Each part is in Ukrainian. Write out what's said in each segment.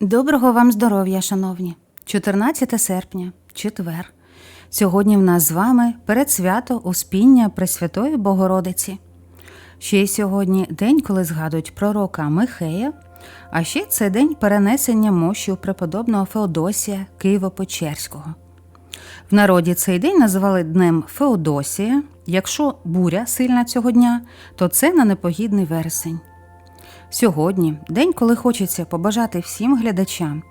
Доброго вам здоров'я, шановні! 14 серпня, четвер. Сьогодні в нас з вами передсвято Успіння Пресвятої Богородиці. Ще й сьогодні день, коли згадують пророка Михея, а ще це день перенесення мощів преподобного Феодосія Києво-Печерського. В народі цей день називали Днем Феодосія. Якщо буря сильна цього дня, то це на непогідний вересень. Сьогодні день, коли хочеться побажати всім глядачам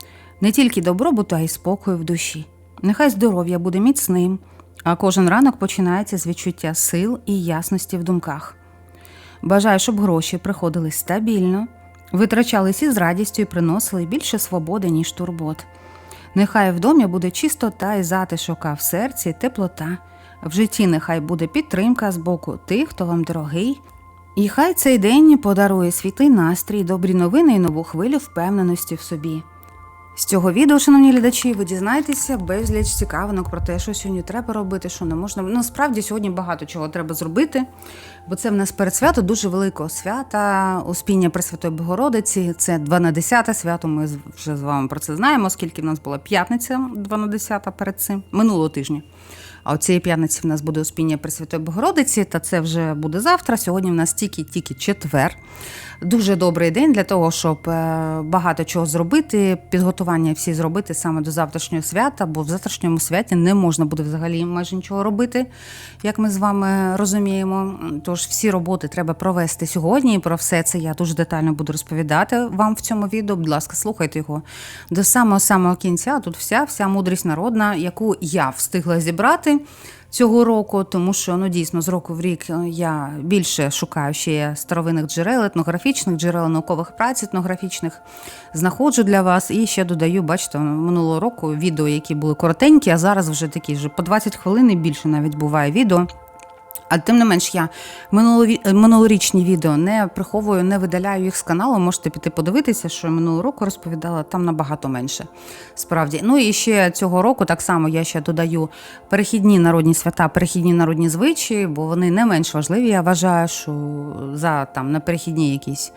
не тільки добробуту, а й спокою в душі. Нехай здоров'я буде міцним, а кожен ранок починається з відчуття сил і ясності в думках. Бажаю, щоб гроші приходили стабільно, витрачались із радістю і приносили більше свободи, ніж турбот. Нехай в домі буде чистота і затишок, а в серці теплота. В житті нехай буде підтримка з боку тих, хто вам дорогий, і хай цей день подарує світлий настрій, добрі новини і нову хвилю впевненості в собі. З цього відео, шановні глядачі, ви дізнаєтеся безліч цікавинок про те, що сьогодні треба робити, що не можна. Ну, справді сьогодні багато чого треба зробити, бо це в нас передсвято дуже великого свята, Успіння Пресвятої Богородиці. Це 2 на 10 свято. Ми вже з вами про це знаємо, оскільки в нас була п'ятниця 2 на 10 перед цим минулого тижня. А от цієї п'ятниці в нас буде Успіння Пресвятої Богородиці, та це вже буде завтра. Сьогодні в нас тільки-тільки четвер. Дуже добрий день для того, щоб е, багато чого зробити, підготування всі зробити саме до завтрашнього свята, бо в завтрашньому святі не можна буде взагалі майже нічого робити, як ми з вами розуміємо. Тож всі роботи треба провести сьогодні. І про все це я дуже детально буду розповідати вам в цьому відео. Будь ласка, слухайте його до самого самого кінця. Тут вся вся мудрість народна, яку я встигла зібрати цього року, тому що ну дійсно з року в рік е, я більше шукаю ще старовинних джерел, етнографічних джерел, наукових праць етнографічних знаходжу для вас і ще додаю, бачите, минулого року відео, які були коротенькі, а зараз вже такі вже по 20 хвилин і більше навіть буває відео. А тим не менш, я минулорічні відео не приховую, не видаляю їх з каналу. Можете піти подивитися, що я минулого року розповідала там набагато менше. Справді, ну і ще цього року так само я ще додаю перехідні народні свята, перехідні народні звичаї, бо вони не менш важливі. Я вважаю, що за там на перехідні якісь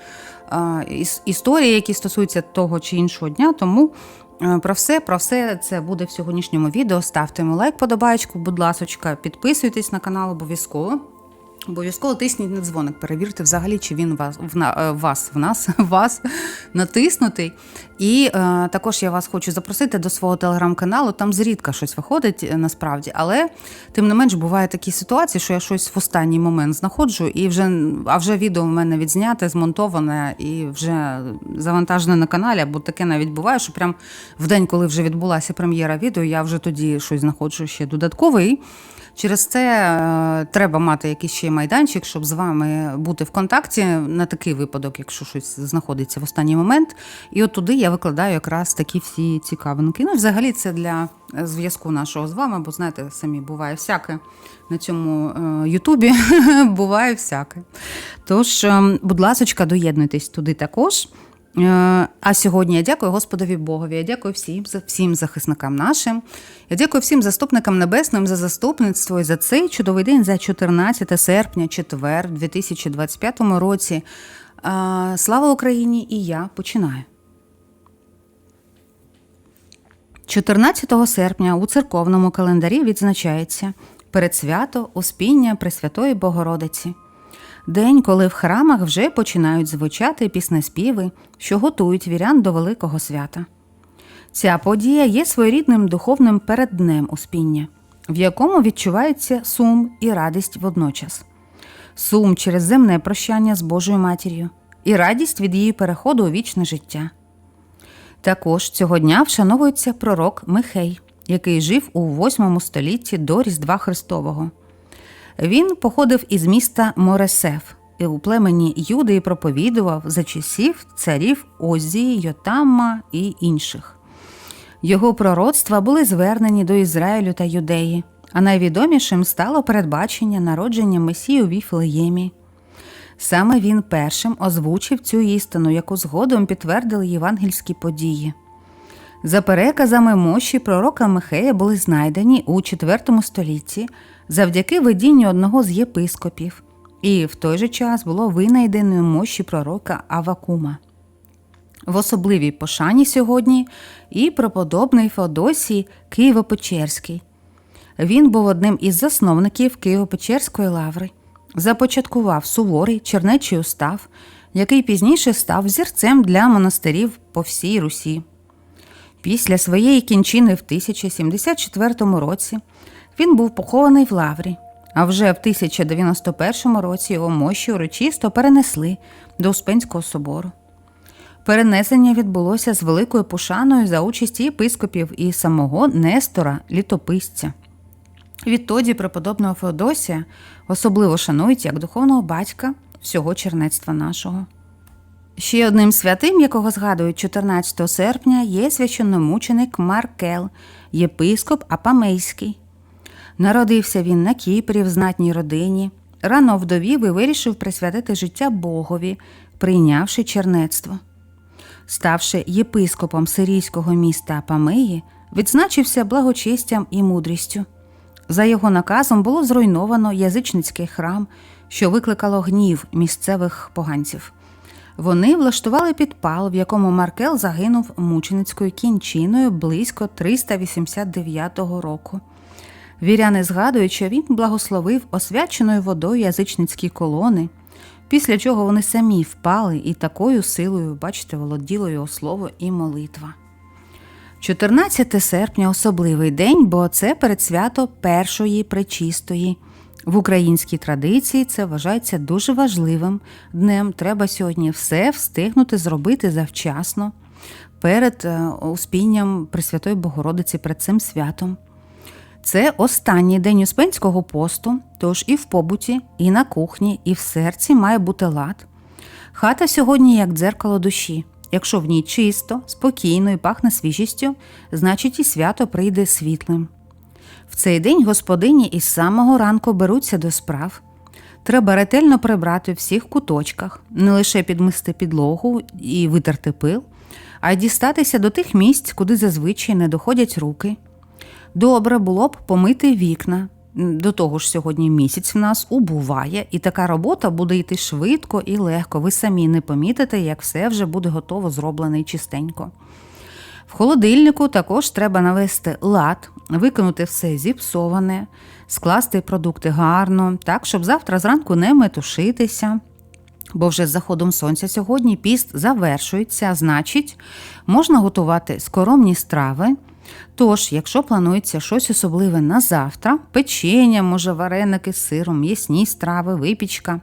а, іс- історії, які стосуються того чи іншого дня. Тому Е, Про все, про все це буде в сьогоднішньому відео. Ставте йому лайк, подобаєчку, будь ласочка, підписуйтесь на канал обов'язково. Обов'язково тисніть на дзвоник, перевірте взагалі, чи він вас в на е, вас в нас вас натиснутий. І е, також я вас хочу запросити до свого телеграм-каналу. Там зрідка щось виходить е, насправді, але тим не менш бувають такі ситуації, що я щось в останній момент знаходжу, і вже а вже відео в мене відзняте, змонтоване і вже завантажене на каналі. Або таке навіть буває, що прям в день, коли вже відбулася прем'єра відео, я вже тоді щось знаходжу ще додатковий. Через це е, треба мати якийсь ще майданчик, щоб з вами бути в контакті на такий випадок, якщо щось знаходиться в останній момент. І от туди я викладаю якраз такі всі цікавинки. Ну, взагалі, це для е, зв'язку нашого з вами, бо знаєте, самі буває всяке на цьому е, Ютубі, буває всяке. Тож, е, будь ласочка, доєднуйтесь туди також. Е, А сьогодні я дякую Господові Богові. Я дякую всім всім захисникам нашим. Я дякую всім заступникам небесним за заступництво і за цей чудовий день, за 14 серпня, четвер, 2025 році. Слава Україні! І я починаю. 14 серпня у церковному календарі відзначається передсвято Успіння Пресвятої Богородиці. День, коли в храмах вже починають звучати піснеспіви, що готують вірян до великого свята. Ця подія є своєрідним духовним передднем Успіння, в якому відчувається сум і радість водночас. Сум через земне прощання з Божою матір'ю і радість від її переходу у вічне життя. Також цього дня вшановується пророк Михей, який жив у 8 столітті до Різдва Христового. Він походив із міста Моресеф і у племені Юди проповідував за часів царів Озії, Йотамма і інших. Його пророцтва були звернені до Ізраїлю та Юдеї, а найвідомішим стало передбачення народження Месії у Віфлеємі. Саме він першим озвучив цю істину, яку згодом підтвердили євангельські події. За переказами мощі пророка Михея були знайдені у IV столітті завдяки видінню одного з єпископів, і в той же час було винайдено мощі пророка Авакума. В особливій пошані сьогодні і преподобний Феодосій Києво-Печерський. Він був одним із засновників Києво-Печерської лаври, започаткував суворий чернечий устав, який пізніше став взірцем для монастирів по всій Русі. Після своєї кінчини в 1074 році він був похований в лаврі, а вже в 1091 році його мощі урочисто перенесли до Успенського собору. Перенесення відбулося з великою пошаною за участі єпископів і самого Нестора літописця. Відтоді преподобного Феодосія особливо шанують як духовного батька всього чернецтва нашого. Ще одним святим, якого згадують 14 серпня, є священномученик Маркел, єпископ Апамейський. Народився він на Кіпрі в знатній родині, рано вдовів і вирішив присвятити життя Богові, прийнявши чернецтво. Ставши єпископом сирійського міста Апамеї, відзначився благочестям і мудрістю. За його наказом було зруйновано язичницький храм, що викликало гнів місцевих поганців. Вони влаштували підпал, в якому Маркел загинув мученицькою кінчиною близько 389 року. Віряни згадують, що він благословив освяченою водою язичницькі колони, після чого вони самі впали і такою силою, бачите, володіло його слово і молитва. 14 серпня особливий день, бо це передсвято першої пречистої. В українській традиції це вважається дуже важливим днем. Треба сьогодні все встигнути зробити завчасно перед е, успінням Пресвятої Богородиці перед цим святом. Це останній день Успенського посту, тож і в побуті, і на кухні, і в серці має бути лад. Хата сьогодні як дзеркало душі. Якщо в ній чисто, спокійно і пахне свіжістю, значить і свято прийде світлим. В цей день господині із самого ранку беруться до справ. Треба ретельно прибрати в всіх куточках, не лише підмести підлогу і витерти пил, а й дістатися до тих місць, куди зазвичай не доходять руки. Добре було б помити вікна. До того ж, сьогодні місяць в нас убуває, і така робота буде йти швидко і легко. Ви самі не помітите, як все вже буде готово зроблене чистенько. Холодильнику також треба навести лад, викинути все зіпсоване, скласти продукти гарно, так, щоб завтра зранку не метушитися. Бо вже з заходом сонця сьогодні піст завершується, значить, можна готувати скоромні страви. Тож, якщо планується щось особливе на завтра, печення, може, вареники з сиром, м'ясні страви, випічка,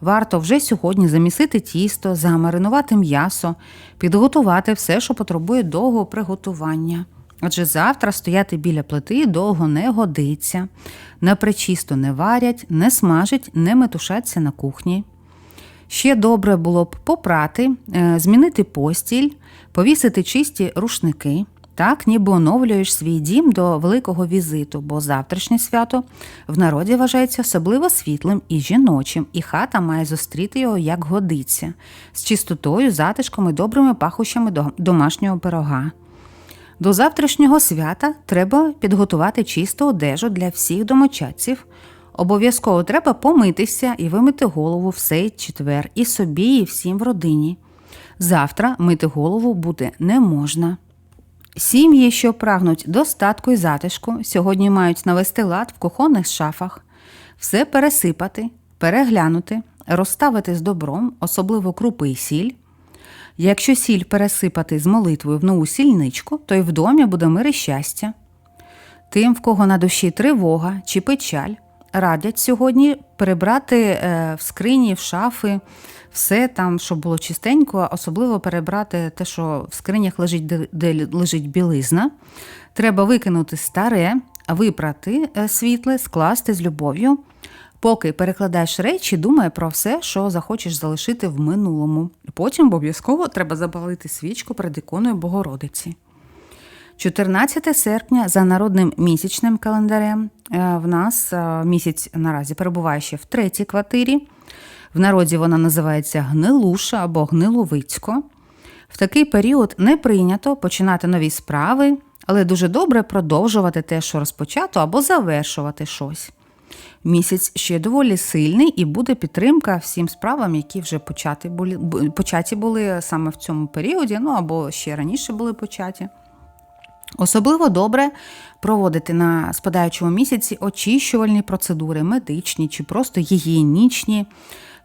варто вже сьогодні замісити тісто, замаринувати м'ясо, підготувати все, що потребує довгого приготування. Адже завтра стояти біля плити довго не годиться, на причисто не варять, не смажать, не метушаться на кухні. Ще добре було б попрати, е, змінити постіль, повісити чисті рушники. Так, ніби оновлюєш свій дім до великого візиту, бо завтрашнє свято в народі вважається особливо світлим і жіночим, і хата має зустріти його як годиться, з чистотою, затишком і добрими пахощами домашнього пирога. До завтрашнього свята треба підготувати чисту одежу для всіх домочадців. Обов'язково треба помитися і вимити голову в цей четвер і собі, і всім в родині. Завтра мити голову буде не можна. Сім'ї, що прагнуть достатку і затишку, сьогодні мають навести лад в кухонних шафах, все пересипати, переглянути, розставити з добром, особливо крупи і сіль. Якщо сіль пересипати з молитвою в нову сільничку, то й в домі буде мир і щастя. Тим, в кого на душі тривога чи печаль, радять сьогодні перебрати е, в скрині, в шафи все там, щоб було чистенько, особливо перебрати те, що в скринях лежить, де, лежить білизна. Треба викинути старе, випрати е, світле, скласти з любов'ю. Поки перекладаєш речі, думай про все, що захочеш залишити в минулому. Потім обов'язково треба запалити свічку перед іконою Богородиці. 14 серпня за народним місячним календарем е, в нас е, місяць наразі перебуває ще в третій квартирі. В народі вона називається Гнилуша або Гниловицько. В такий період не прийнято починати нові справи, але дуже добре продовжувати те, що розпочато, або завершувати щось. Місяць ще доволі сильний і буде підтримка всім справам, які вже початі були, початі були саме в цьому періоді, ну або ще раніше були початі. Особливо добре проводити на спадаючому місяці очищувальні процедури, медичні чи просто гігієнічні.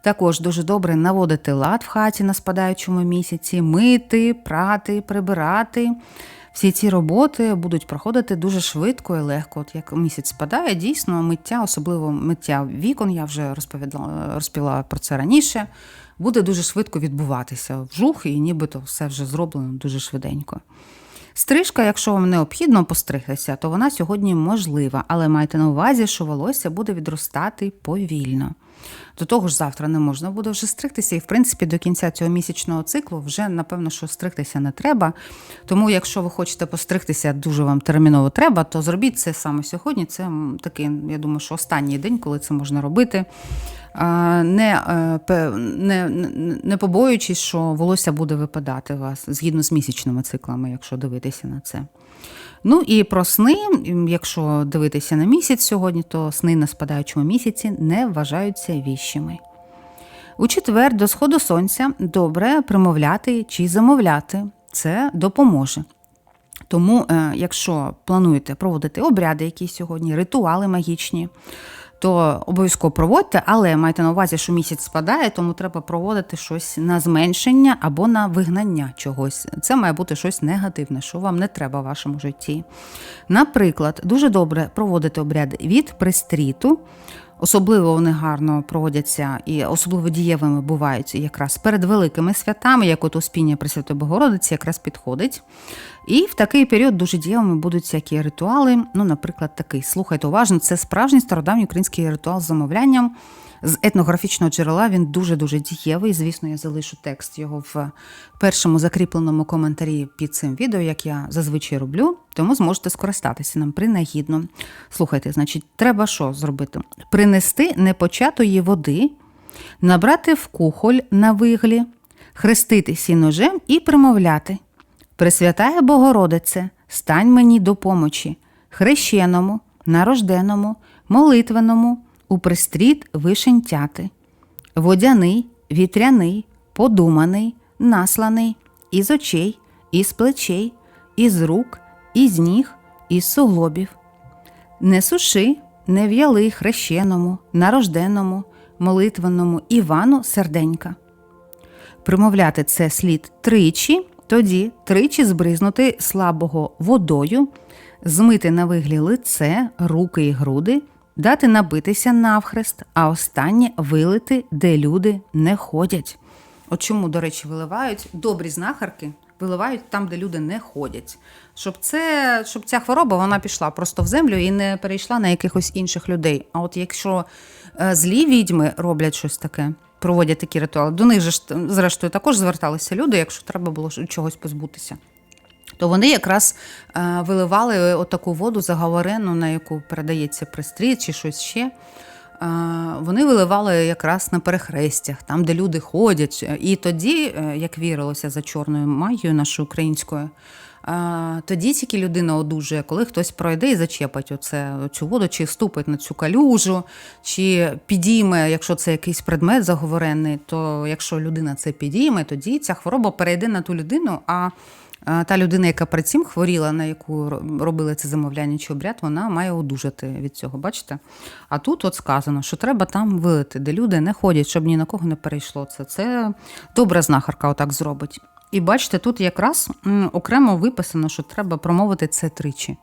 Також дуже добре наводити лад в хаті на спадаючому місяці, мити, прати, прибирати. Всі ці роботи будуть проходити дуже швидко і легко. От як місяць спадає, дійсно миття, особливо миття вікон, я вже розповідала, розповіла про це раніше, буде дуже швидко відбуватися. Вжух, і нібито все вже зроблено дуже швиденько. Стрижка, якщо вам необхідно постригтися, то вона сьогодні можлива, але майте на увазі, що волосся буде відростати повільно. До того ж, завтра не можна буде вже стригтися, і в принципі до кінця цього місячного циклу вже напевно, що стригтися не треба. Тому, якщо ви хочете постригтися, дуже вам терміново треба, то зробіть це саме сьогодні. Це такий, я думаю, що останній день, коли це можна робити. Не, е, не- не побоюючись, що волосся буде випадати у вас згідно з місячними циклами, якщо дивитися на це. Ну і про сни, якщо дивитися на місяць сьогодні, то сни на спадаючому місяці не вважаються віщими. У четвер до сходу сонця добре примовляти чи замовляти. Це допоможе. Тому, е, якщо плануєте проводити обряди, якісь сьогодні, ритуали магічні, то обов'язково проводьте, але майте на увазі, що місяць спадає, тому треба проводити щось на зменшення або на вигнання чогось. Це має бути щось негативне, що вам не треба в вашому житті. Наприклад, дуже добре проводити обряд від пристріту. Особливо вони гарно проводяться і особливо дієвими бувають якраз перед великими святами, як от Успіння Пресвятої Богородиці, якраз підходить. І в такий період дуже дієвими будуть всякі ритуали. Ну, наприклад, такий. Слухайте уважно, це справжній стародавній український ритуал з замовлянням. З етнографічного джерела він дуже-дуже дієвий. Звісно, я залишу текст його в першому закріпленому коментарі під цим відео, як я зазвичай роблю, тому зможете скористатися нам принагідно. Слухайте, значить, треба що зробити? Принести непочатої води, набрати в кухоль на виглі, хрестити сі ножем і примовляти. Пресвятая Богородице, стань мені до помочі, хрещеному, нарожденому, молитвеному, у пристріт вишентяти. Водяний, вітряний, подуманий, насланий, із очей, із плечей, із рук, із ніг, із суглобів. Не суши, не в'яли хрещеному, нарожденому, молитвеному Івану серденька. Примовляти це слід тричі, тоді тричі збризнути слабого водою, змити на виглі лице, руки і груди, дати набитися навхрест, а останнє вилити, де люди не ходять. От чому, до речі, виливають добрі знахарки, виливають там, де люди не ходять. Щоб, це, щоб ця хвороба вона пішла просто в землю і не перейшла на якихось інших людей. А от якщо е, злі відьми роблять щось таке, проводять такі ритуали, до них же зрештою також зверталися люди, якщо треба було чогось позбутися. То вони якраз е, виливали отаку воду заговорену, на яку передається пристрій чи щось ще. Е, Вони виливали якраз на перехрестях, там, де люди ходять. І тоді, е, як вірилося за чорною магією нашою українською, тоді тільки людина одужує, коли хтось пройде і зачепить оце, цю воду, чи ступить на цю калюжу, чи підійме, якщо це якийсь предмет заговорений, то якщо людина це підійме, тоді ця хвороба перейде на ту людину. а Та людина, яка перед цим хворіла, на яку робили це замовляння чи обряд, вона має одужати від цього. Бачите? А тут от сказано, що треба там вилити, де люди не ходять, щоб ні на кого не перейшло це. Це добра знахарка отак зробить. І бачите, тут якраз окремо виписано, що треба промовити це тричі.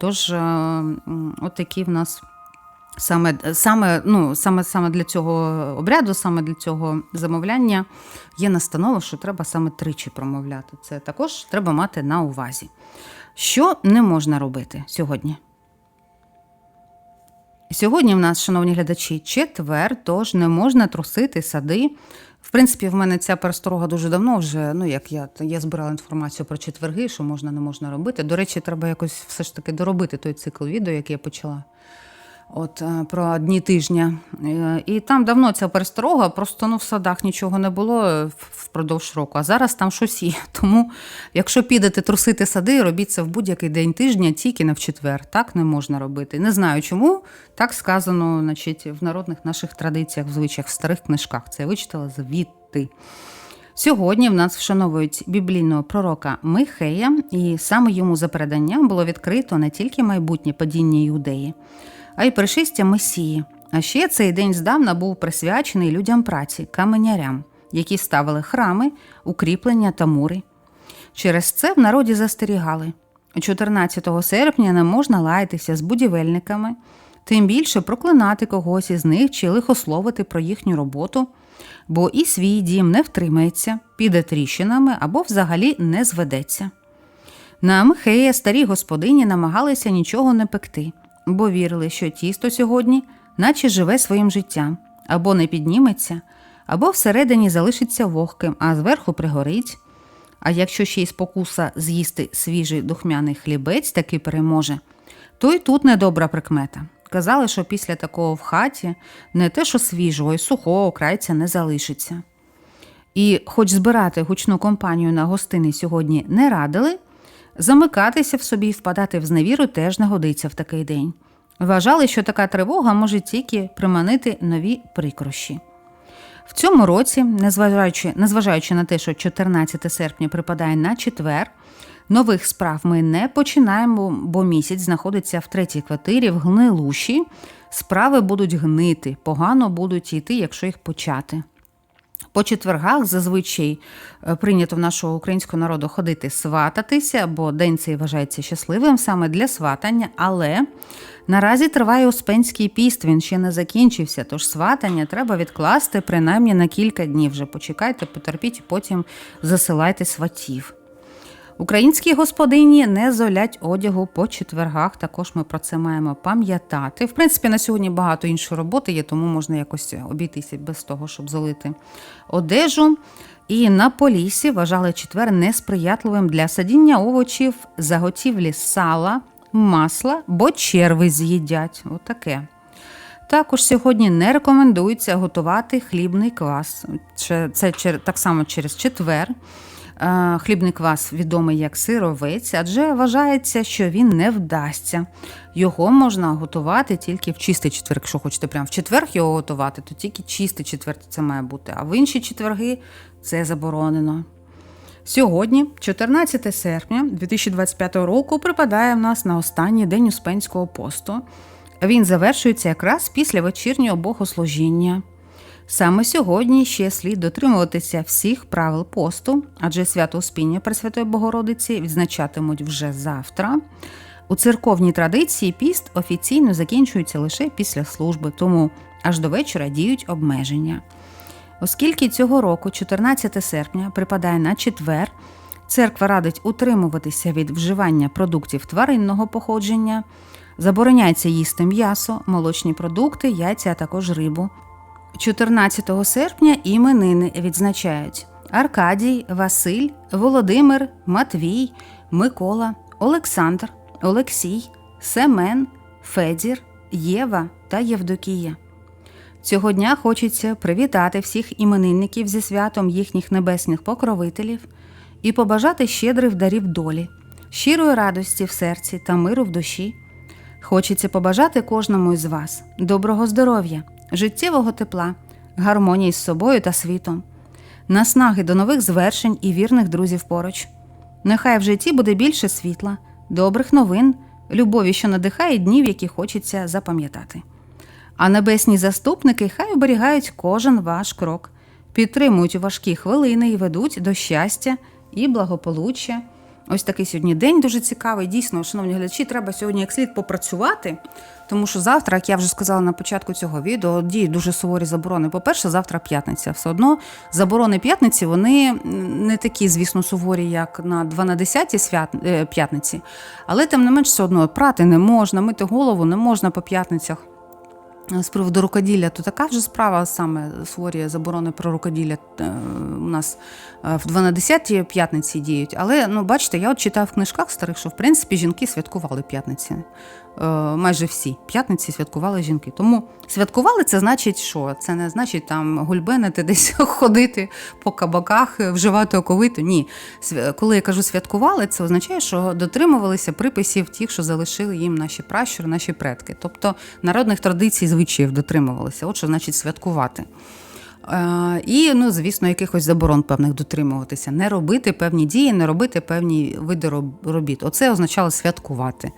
Тож, е, от такі в нас. Саме, саме, ну, саме, саме для цього обряду, саме для цього замовляння є настанова, що треба саме тричі промовляти. Це також треба мати на увазі. Що не можна робити сьогодні? Сьогодні в нас, шановні глядачі, четвер, тож не можна трусити сади. В принципі, в мене ця пересторога дуже давно вже. Ну, як я я збирала інформацію про четверги, що можна, не можна робити. До речі, треба якось все ж таки доробити той цикл відео, який я почала. От е, про дні тижня. Е, І там давно ця пересторога, просто ну, в садах нічого не було е, впродовж року, а зараз там щось є. Тому, якщо підете трусити сади, робіть це в будь-який день тижня, тільки не в четвер. Так не можна робити. Не знаю чому. Так сказано значить, в народних наших традиціях, в звичаях, в старих книжках. Це я вичитала звідти. Сьогодні в нас вшановують біблійного пророка Михея, і саме йому за переданням було відкрито не тільки майбутнє падіння Іудеї, а й пришестя Месії. А ще цей день здавна був присвячений людям праці, каменярям, які ставили храми, укріплення та мури. Через це в народі застерігали. 14 серпня не можна лаятися з будівельниками, тим більше проклинати когось із них чи лихословити про їхню роботу, бо і свій дім не втримається, піде тріщинами або взагалі не зведеться. На Михея старі господині намагалися нічого не пекти, бо вірили, що тісто сьогодні, наче живе своїм життям, або не підніметься, або всередині залишиться вогким, а зверху пригорить. А якщо ще й спокуса з'їсти свіжий духмяний хлібець таки переможе, то й тут недобра прикмета. Казали, що після такого в хаті не те, що свіжого, й сухого крайця не залишиться. І, хоч збирати гучну компанію на гостини сьогодні не радили, замикатися в собі і впадати в зневіру теж не годиться в такий день. Вважали, що така тривога може тільки приманити нові прикрощі. В цьому році, незважаючи, незважаючи на те, що 14 серпня припадає на четвер, нових справ ми не починаємо, бо місяць знаходиться в третій квартирі в гнилуші. Справи будуть гнити, погано будуть йти, якщо їх почати. По четвергах зазвичай е, прийнято в нашого українського народу ходити свататися, бо день цей вважається щасливим саме для сватання. Але наразі триває Успенський піст, він ще не закінчився. Тож сватання треба відкласти принаймні на кілька днів. Вже почекайте, потерпіть, потім засилайте сватів. Українські господині не золять одягу по четвергах. Також ми про це маємо пам'ятати. В принципі, на сьогодні багато іншої роботи є, тому можна якось обійтися без того, щоб золити одежу. І на полісі вважали четвер несприятливим для садіння овочів, заготівлі сала, масла, бо черви з'їдять. Отаке. Також сьогодні не рекомендується готувати хлібний квас. Це, так само через четвер. Хлібний квас відомий як сировець, адже вважається, що він не вдасться. Його можна готувати тільки в чистий четвер. Якщо хочете прямо в четвер його готувати, то тільки чистий четвер це має бути. А в інші четверги це заборонено. Сьогодні, 14 серпня 2025 року, припадає в нас на останній день Успенського посту. Він завершується якраз після вечірнього богослужіння. Саме сьогодні ще слід дотримуватися всіх правил посту, адже свято Успіння Пресвятої Богородиці відзначатимуть вже завтра. У церковній традиції піст офіційно закінчується лише після служби, тому аж до вечора діють обмеження. Оскільки цього року, 14 серпня, припадає на четвер, церква радить утримуватися від вживання продуктів тваринного походження, забороняється їсти м'ясо, молочні продукти, яйця, а також рибу. 14 серпня іменини відзначають Аркадій, Василь, Володимир, Матвій, Микола, Олександр, Олексій, Семен, Федір, Єва та Євдокія. Цього дня хочеться привітати всіх іменинників зі святом їхніх небесних покровителів і побажати щедрих дарів долі, щирої радості в серці та миру в душі. Хочеться побажати кожному із вас доброго здоров'я, життєвого тепла, гармонії з собою та світом, наснаги до нових звершень і вірних друзів поруч. Нехай в житті буде більше світла, добрих новин, любові, що надихає днів, які хочеться запам'ятати. А небесні заступники хай оберігають кожен ваш крок, підтримують важкі хвилини і ведуть до щастя і благополуччя. Ось такий сьогодні день дуже цікавий. Дійсно, шановні глядачі, треба сьогодні як слід попрацювати, тому що завтра, як я вже сказала на початку цього відео, діють дуже суворі заборони. По-перше, завтра п'ятниця. Все одно заборони п'ятниці вони не такі, звісно, суворі, як на 2 на 10 свят... е, п'ятниці, але тим не менш все одно прати не можна, мити голову не можна по п'ятницях. З приводу рукоділля, то така вже справа саме створює заборони про рукоділля е, у нас е, в 12 п'ятниці діють. Але ну, бачите, я от читаю в книжках старих, що в принципі жінки святкували п'ятниці. Е, Майже всі п'ятниці святкували жінки. Тому святкували це значить, що? Це не значить там гульбенити десь ходити по кабаках, вживати оковиту. Ні. Коли я кажу святкували, це означає, що дотримувалися приписів тих, що залишили їм наші пращури, наші предки. Тобто народних традицій, звичаїв дотримувалися. От що значить святкувати. Е, І, ну, звісно, якихось заборон певних дотримуватися, не робити певні дії, не робити певні види робіт. Оце означало святкувати.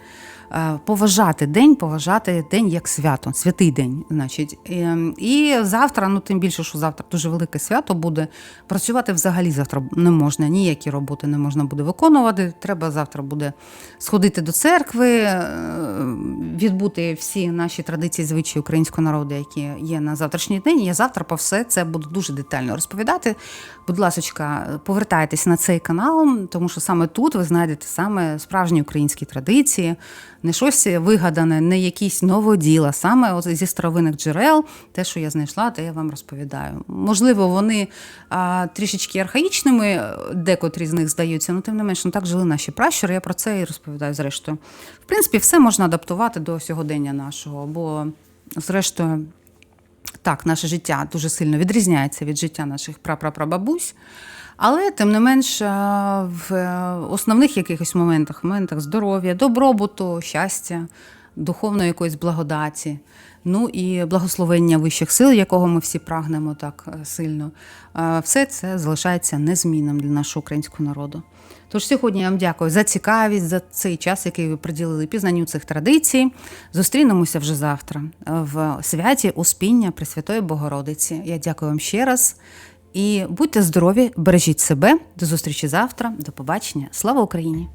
Е, Поважати день, поважати день як свято, святий день. Значить. Ем, І завтра, ну тим більше, що завтра дуже велике свято буде. Працювати взагалі завтра не можна, ніякі роботи не можна буде виконувати. Треба завтра буде сходити до церкви, е, відбути всі наші традиції, звичаї українського народу, які є на завтрашній день. Я завтра про все це буду дуже детально розповідати. Будь ласка, повертайтесь на цей канал, тому що саме тут ви знайдете саме справжні українські традиції, не щось вигадане, не якісь новоділа, саме от зі старовинних джерел, те, що я знайшла, те я вам розповідаю. Можливо, вони а, трішечки архаїчними, декотрі з них здаються, але тим не менш, ну так жили наші пращури. Я про це і розповідаю зрештою. В принципі, все можна адаптувати до сьогодення нашого, бо зрештою. Так, наше життя дуже сильно відрізняється від життя наших прапрапрабабусь. Але тим не менш, е, в е, основних якихось моментах, моментах здоров'я, добробуту, щастя, духовної якоїсь благодаті, ну і благословення вищих сил, якого ми всі прагнемо так е, сильно, все це залишається незмінним для нашого українського народу. Тож сьогодні я вам дякую за цікавість, за цей час, який ви приділили пізнанню цих традицій. Зустрінемося вже завтра в святі Успіння Пресвятої Богородиці. Я дякую вам ще раз. І будьте здорові, бережіть себе. До зустрічі завтра. До побачення. Слава Україні!